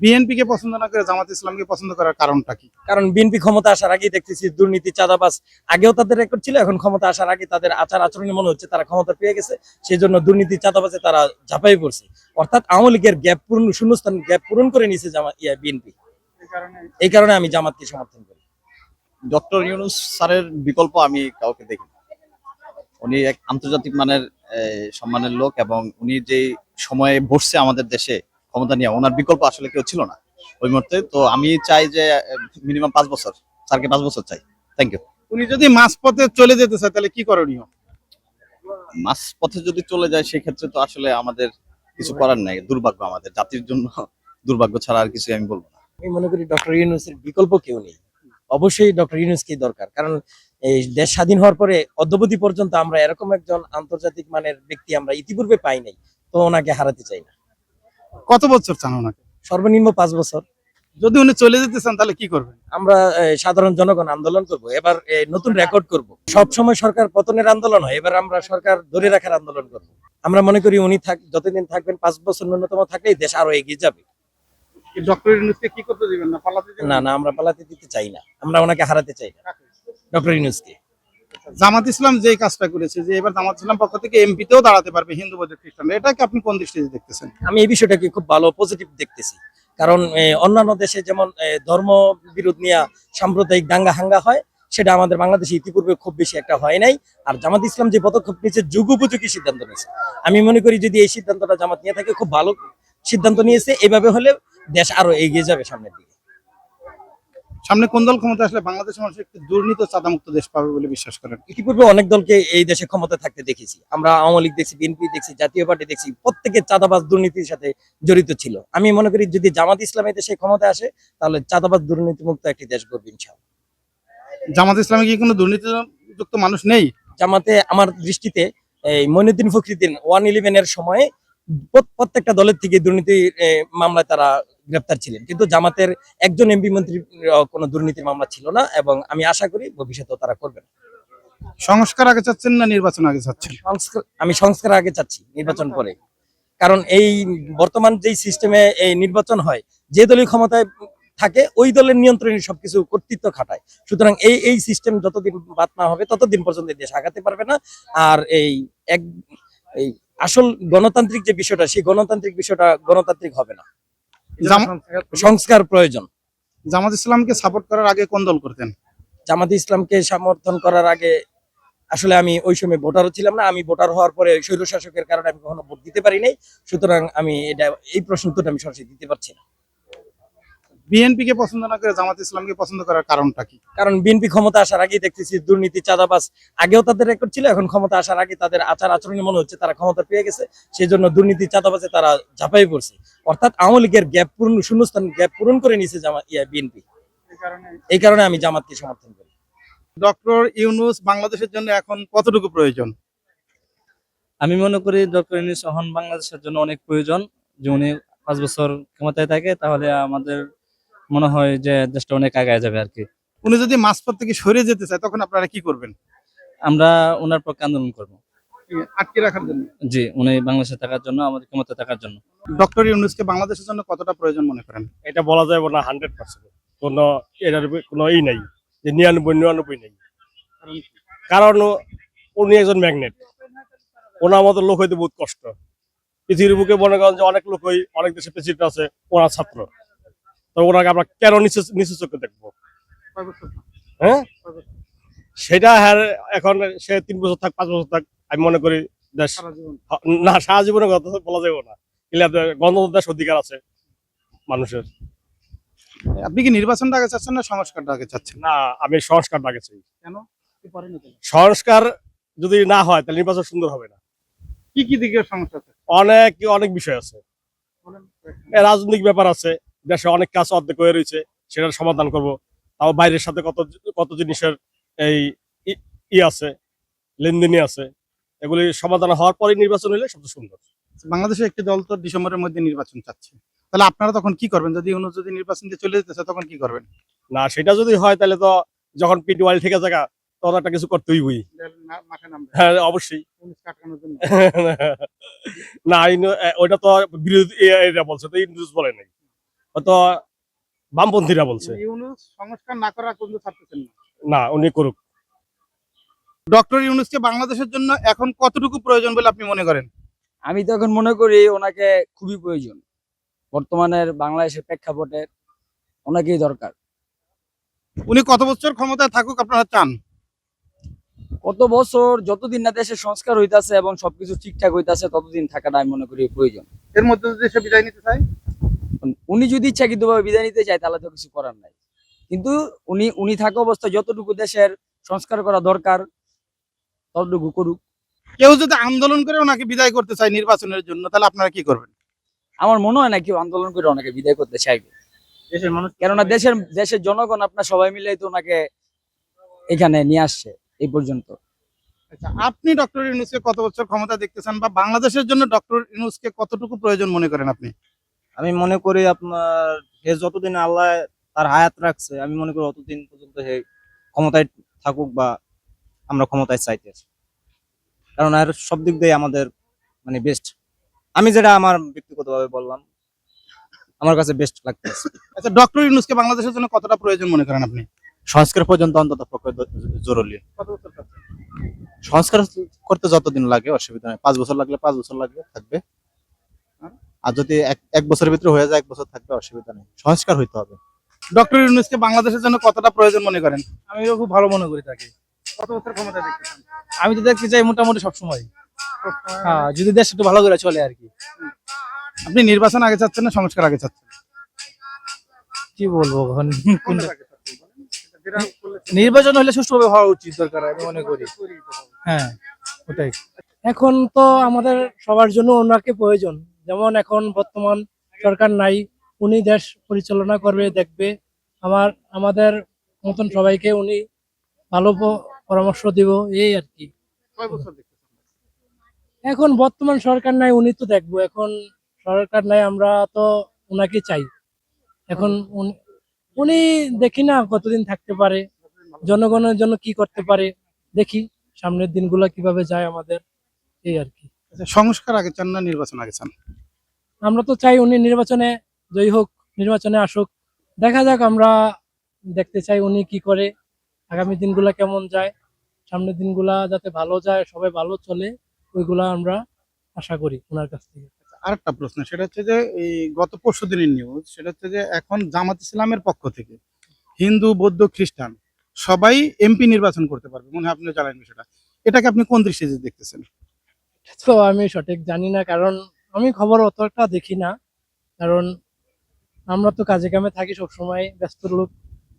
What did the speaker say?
BNP কে পছন্দ না করে জামাত ইসলামকে পছন্দ করার কারণটা কি? কারণ বিএনপি ক্ষমতা আসার আগেই দেখতেছি দুর্নীতি চাঁদাবাজ আগেও তাদের রেকর্ড ছিল এখন ক্ষমতা আসার আগে তাদের আচার আচরণে মনে হচ্ছে তারা ক্ষমতা পেয়ে গেছে সেই জন্য দুর্নীতি চাঁদাবাজে তারা ঝাঁপাই পড়ছে। অর্থাৎ আওয়ামী লীগের গ্যাপ পূরণ শূন্যস্থান গ্যাপ পূরণ করে নিয়েছে জামা ইয়া বিএনপি এই কারণে আমি জামাতকে সমর্থন করি। ডক্টর ইউনুস স্যারের বিকল্প আমি কাউকে দেখি উনি এক আন্তর্জাতিক মানের আহ, সম্মানের লোক এবং উনি যে সময়ে বসছে আমাদের দেশে ক্ষমতা নিয়ে ওনার বিকল্প আসলে কেউ ছিল না ওই মুহূর্তে। তো আমি চাই যে মিনিমাম পাঁচ বছর স্যারকে পাঁচ বছর চাই। থ্যাংক ইউ উনি যদি মাঝপথে চলে যেতে চায় তাহলে কি করণীয়? মাস পথে যদি চলে যায় সেক্ষেত্রে তো আসলে আমাদের কিছু করার নাই। দুর্ভাগ্য আমাদের জাতির জন্য দুর্ভাগ্য ছাড়া আর কিছু আমি বলব না। আমি মনে করি ডক্টর ইউনুসের বিকল্প কেউ নেই। অবশ্যই ডক্টর ইউনুসকেই দরকার কারণ এই দেশ স্বাধীন হওয়ার পরে অদ্যবধি পর্যন্ত আমরা এরকম একজন আন্তর্জাতিক মানের ব্যক্তি আমরা ইতিপূর্বে পাই নাই তো ওনাকে হারাতে চাই না। কত বছর চান ওনাকে? সর্বনিম্ন পাঁচ বছর। যদি উনি চলে যেতে চান তাহলে কি করবেন? আমরা সাধারণ জনগণ আন্দোলন করব এবার নতুন রেকর্ড করব। সব সময় সরকার পতনের আন্দোলন হয় এবার আমরা সরকার ধরে রাখার আন্দোলন করব। আমরা মনে করি উনি থাক যতদিন থাকবেন পাঁচ বছর ন্যূনতম থাকলেই দেশ আরও এগিয়ে যাবে। ডক্টর ইউনুসকে কি করতে দিবেন না পালাতে না না আমরা পালাতে দিতে চাই না। আমরা ওনাকে হারাতে চাই না। ডক্টর ইউনুসকে। জামাত ইসলাম যে কাজটা করেছে, যে এবার জামাত ইসলাম পক্ষ থেকে এমপিতেও দাঁড়াতে পারবে হিন্দু বৌদ্ধ খ্রিস্টান এটাকে আপনি কোন দৃষ্টিতে দেখতেছেন? আমি এই বিষয়টাকে খুব ভালো পজিটিভ দেখতেছি। কারণ অন্যান্য দেশে যেমন ধর্ম বিরোধ নিয়ে সাম্প্রদায়িক দাঙ্গা হাঙ্গা হয়, সেটা আমাদের বাংলাদেশে ইতিপূর্বে খুব বেশি একটা হয় নাই। আর জামাত ইসলাম যে পদক্ষেপ নিয়েছে যুগোপযোগী সিদ্ধান্ত নিয়েছে। আমি মনে করি যদি এই সিদ্ধান্তটা জামাত নিয়ে থাকে, খুব ভালো সিদ্ধান্ত নিয়েছে। এভাবে হলে দেশ আরও এগিয়ে যাবে সামনের দিকে। সামনে কোন দল ক্ষমতা আসলে বাংলাদেশের মানুষ একটি দুর্নীতি চাঁদামুক্ত দেশ পাবে বলে বিশ্বাস করেন? ইতিপূর্বে অনেক দলকে এই দেশে ক্ষমতা থাকতে দেখেছি। আমরা আওয়ামী লীগ দেখছি বিএনপি দেখছি জাতীয় পার্টি দেখছি প্রত্যেকে চাঁদাবাজ দুর্নীতির সাথে জড়িত ছিল। আমি মনে করি যদি জামাত ইসলাম দেশে ক্ষমতা আসে তাহলে চাঁদাবাজ দুর্নীতিমুক্ত একটি দেশ গড়বে ইনশাআল্লাহ। জামাত ইসলামে কি কোনো দুর্নীতিযুক্ত মানুষ নেই? জামাতে আমার দৃষ্টিতে এই মইনুদ্দিন ফখরুদ্দিন ওয়ান ইলেভেনের সময়ে প্রত্যেকটা দলের থেকে দুর্নীতি মামলায় তারা গ্রেপ্তার ছিলেন। কিন্তু জামাতের একজন এমপি মন্ত্রীর আহ, কোনো দুর্নীতির মামলা ছিল না এবং আমি আশা করি ভবিষ্যতেও তারা করবেন সংস্কার আগে চাচ্ছেন না নির্বাচন আগে চাচ্ছেন? আমি সংস্কার আগে চাচ্ছি নির্বাচন পরে। কারণ এই বর্তমান যেই সিস্টেমে এই নির্বাচন হয় যে দলীয় ক্ষমতায় থাকে ওই দলের নিয়ন্ত্রণে সবকিছু কর্তৃত্ব খাটায়। সুতরাং এই এই সিস্টেম যতদিন বাদ না হবে ততদিন পর্যন্ত দেশ আগাতে পারবে না। আর এই এক এই আসল গণতান্ত্রিক যে বিষয়টা সেই গণতান্ত্রিক বিষয়টা গণতান্ত্রিক হবে না। সংস্কার প্রয়োজন। জামাত ইসলামকে সাপোর্ট করার আগে কোন দল করতেন? জামাত ইসলামকে সমর্থন করার আগে আসলে আমি ওই সময় ভোটারও ছিলাম না আমি ভোটার হওয়ার পরে স্বৈর শাসকের কারণে আমি কখনো ভোট দিতে পারি নাই। সুতরাং আমি এটা এই প্রশ্ন উত্তরটা আমি সরাসরি দিতে পারছি না। বিএনপি কে পছন্দ না করে জামাত ইসলামকে পছন্দ করার কারণটা কি? কারণ বিএনপি ক্ষমতা আসার আগেই দেখতেছি দুর্নীতি চাঁদাবাজ আগেও তাদের রেকর্ড ছিল এখন ক্ষমতা আসার আগে তাদের আচার আচরণে মনে হচ্ছে তারা ক্ষমতা পেয়ে গেছে সেই জন্য দুর্নীতি চাঁদাবাজে তারা ঝাঁপাই পড়ছে। অর্থাৎ আওয়ামী লীগের গ্যাপ পূরণ শূন্যস্থান গ্যাপ পূরণ করে নিয়েছে জামা ইয়া বিএনপি এই কারণে আমি জামাতকে সমর্থন করি। ডক্টর ইউনুস বাংলাদেশের জন্য এখন কতটুকু প্রয়োজন? আমি মনে করি ডক্টর ইউনুস এখন বাংলাদেশের জন্য অনেক প্রয়োজন। যে উনি পাঁচ বছর ক্ষমতায় থাকে তাহলে আমাদের মনে হয় যে দেশটা অনেক আগায় যাবে আর কি। উনি যদি মাঝপথ থেকে সরে যেতে চায় তখন আপনারা কি করবেন? আমরা ওনার পক্ষে আন্দোলন করব। আটকে রাখার জন্য? জি উনি বাংলাদেশে থাকার জন্য আমাদের ক্ষমতা থাকার জন্য। ডক্টর ইউনুসকে বাংলাদেশের জন্য কতটা প্রয়োজন মনে করেন? এটা বলা যাবে না হান্ড্রেড পার্সেন্ট কোনো এটার কোনো ই নাই যে নিরানব্বই নিরানব্বই নেই। কারণ উনি একজন ম্যাগনেট। ওনার মতো লোক হইতে বহুত কষ্ট। পৃথিবীর বুকে মনে করেন যে অনেক লোক হই অনেক দেশে প্রেসিডেন্ট আছে ওনার ছাত্র। ওনাকে আমরা কেন নিচে নিচু চোখে দেখব? হ্যাঁ? সেটা হ্যাঁ এখন সে তিন বছর থাক পাঁচ বছর থাক আমি মনে করি দেশ না সারা জীবনের কথা বলা যাবে না। গণতন্ত্র দেশ অধিকার আছে মানুষের। আপনি কি নির্বাচনটা আগে চাচ্ছেন না সংস্কারটা আগে চাচ্ছেন? না আমি সংস্কার আগে চাই। কেন? সংস্কার যদি না হয় তাহলে নির্বাচন সুন্দর হবে না। কি কি দিকের সমস্যা আছে? অনেক অনেক বিষয় আছে। রাজনৈতিক ব্যাপার আছে। দেশে অনেক কাজ অর্ধেক হয়ে রয়েছে সেটার সমাধান করব। তাও বাইরের সাথে কত কত জিনিসের এই ই- আছে লেনদেনই আছে এগুলি সমাধান হওয়ার পরে নির্বাচন হলে সবচেয়ে সুন্দর। বাংলাদেশে একটি দল তো ডিসেম্বরের মধ্যে নির্বাচন চাচ্ছে। তাহলে আপনারা তখন কি করবেন? যদি ইউনুস যদি নির্বাচন দিয়ে চলে যেতে চায় তখন কি করবেন? না সেটা যদি হয় তাহলে তো যখন পিটি ওয়াইল থেকে জায়গা তখন একটা কিছু করতেই হই হ্যাঁ অবশ্যই। না ওইটা তো বিরোধী বলছে তো ইন্দ্রুস বলে নাই। হয়তো বামপন্থীরা বলছে। সংস্কার না করা কিন্তু ছাড়তেছেন না। না উনি করুক। ডক্টর ইউনুসকে বাংলাদেশের জন্য এখন কতটুকু প্রয়োজন বলে আপনি মনে করেন? আমি তো এখন মনে করি ওনাকে খুবই প্রয়োজন। বর্তমানের বাংলাদেশের প্রেক্ষাপটে ওনাকেই দরকার। উনি কত বছর ক্ষমতায় থাকুক আপনারা চান? কত বছর যতদিন না দেশের সংস্কার হইতাছে এবং সবকিছু ঠিকঠাক হইতাছে ততদিন থাকাটা আমি মনে করি প্রয়োজন। এর মধ্যে যদি সে বিদায় নিতে চায়? উনি যদি ইচ্ছাকৃত ভাবে বিদায় নিতে চায় তাহলে তো কিছু করার নাই। কিন্তু উনি উনি থাকা অবস্থায় যতটুকু দেশের সংস্কার করা দরকার ততটুকু করুক। কেউ যদি আন্দোলন করে ওনাকে বিদায় করতে চায় নির্বাচনের জন্য তাহলে আপনারা কি করবেন? আমার মনে হয় না কেউ আন্দোলন করে ওনাকে বিদায় করতে চাইবে। দেশের মানুষ কেননা দেশের দেশের জনগণ আপনার সবাই মিলে তো ওনাকে এখানে নিয়ে আসছে এই পর্যন্ত। আচ্ছা আপনি ডক্টর ইউনুসকে কত বছর ক্ষমতা দেখতেছেন বা বাংলাদেশের জন্য ডক্টর ইউনুসকে কতটুকু প্রয়োজন মনে করেন আপনি? আমি মনে করি আপনার হে যতদিন আল্লাহ তার হায়াত রাখছে আমি মনে করি অতদিন পর্যন্ত হে ক্ষমতায় থাকুক বা আমরা ক্ষমতায় চাইতে কারণ আর সব দিক দিয়ে আমাদের মানে বেস্ট আমি যেটা আমার ব্যক্তিগতভাবে বললাম আমার কাছে বেস্ট লাগতেছে। আচ্ছা ডক্টর ইউনুসকে বাংলাদেশের জন্য কতটা প্রয়োজন মনে করেন আপনি? সংস্কার পর্যন্ত অন্তত পক্ষে জরুরি। সংস্কার করতে যতদিন লাগে অসুবিধা নেই। পাঁচ বছর লাগলে পাঁচ বছর লাগবে থাকবে। আর যদি এক এক বছরের ভিতরে হয়ে যায় এক বছর থাকবে অসুবিধা নেই। সংস্কার হইতে হবে। ডক্টর ইউনুসকে বাংলাদেশের জন্য কতটা প্রয়োজন মনে করেন? আমিও খুব ভালো মনে করি তাকে। কত বছর ক্ষমতা দেখতে চান? আমি তো দেখতে চাই মোটামুটি সবসময়। হ্যাঁ যদি দেশ একটু ভালো করে চলে আর কি। আপনি নির্বাচন আগে চাচ্ছেন না সংস্কার আগে চাচ্ছেন? কি বলব এখন নির্বাচন হলে সুষ্ঠুভাবে হওয়া উচিত দরকার আমি মনে করি। হ্যাঁ ওটাই। এখন তো আমাদের সবার জন্য ওনাকে প্রয়োজন। যেমন এখন বর্তমান সরকার নাই উনি দেশ পরিচালনা করবে দেখবে। আমার আমাদের মতন সবাইকে উনি ভালো পরামর্শ দিব এই আর কি? এখন বর্তমান সরকার নাই উনি তো দেখব। এখন সরকার নাই আমরা তো উনাকে চাই। এখন উনি- উনি দেখি না কতদিন থাকতে পারে জনগণের জন্য কি করতে পারে। দেখি সামনের দিনগুলো কীভাবে যায় আমাদের এই আর কি। সংস্কার আগে চান না নির্বাচন আগে চান? আমরা তো চাই উনি নির্বাচনে জয়ী হোক নির্বাচনে আসুক। দেখা যাক আমরা দেখতে চাই উনি কি করে। আগামী দিনগুলা কেমন যায় সামনের দিনগুলা যাতে ভালো যায় সবাই ভালো চলে ওইগুলা আমরা আশা করি ওনার কাছ থেকে। আরেকটা প্রশ্ন সেটা হচ্ছে যে এই গত পরশু দিনের নিউজ সেটা হচ্ছে যে এখন জামাত ইসলামের পক্ষ থেকে হিন্দু বৌদ্ধ খ্রিস্টান সবাই এমপি নির্বাচন করতে পারবে মনে হয় আপনি জানেন বিষয়টা। এটাকে আপনি কোন দৃষ্টিতে দেখতেছেন? তো আমি সঠিক জানি না, কারণ আমি খবর অতটা দেখি না। কারণ আমরা তো কাজে কামে থাকি, সবসময় ব্যস্ত লোক।